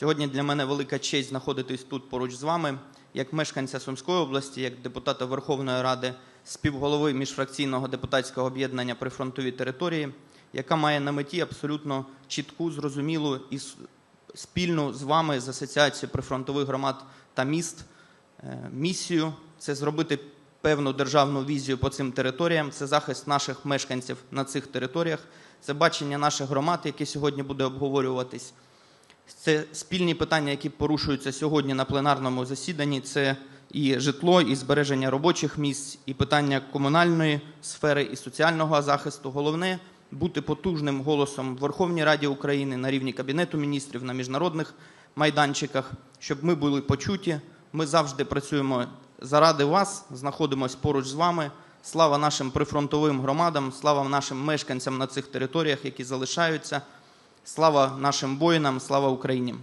Сьогодні для мене велика честь знаходитись тут поруч з вами, як мешканця Сумської області, як депутата Верховної Ради, співголови міжфракційного депутатського об'єднання прифронтові території, яка має на меті абсолютно чітку, зрозумілу і спільну з вами з Асоціацією прифронтових громад та міст е, місію це зробити певну державну візію по цим територіям, це захист наших мешканців на цих територіях, це бачення наших громад, яке сьогодні буде обговорюватись. Це спільні питання, які порушуються сьогодні на пленарному засіданні. Це і житло, і збереження робочих місць, і питання комунальної сфери, і соціального захисту. Головне бути потужним голосом в Верховній Раді України на рівні Кабінету міністрів, на міжнародних майданчиках, щоб ми були почуті. Ми завжди працюємо заради вас, знаходимося поруч з вами. Слава нашим прифронтовим громадам, слава нашим мешканцям на цих територіях, які залишаються. Слава нашим воїнам, слава Україні!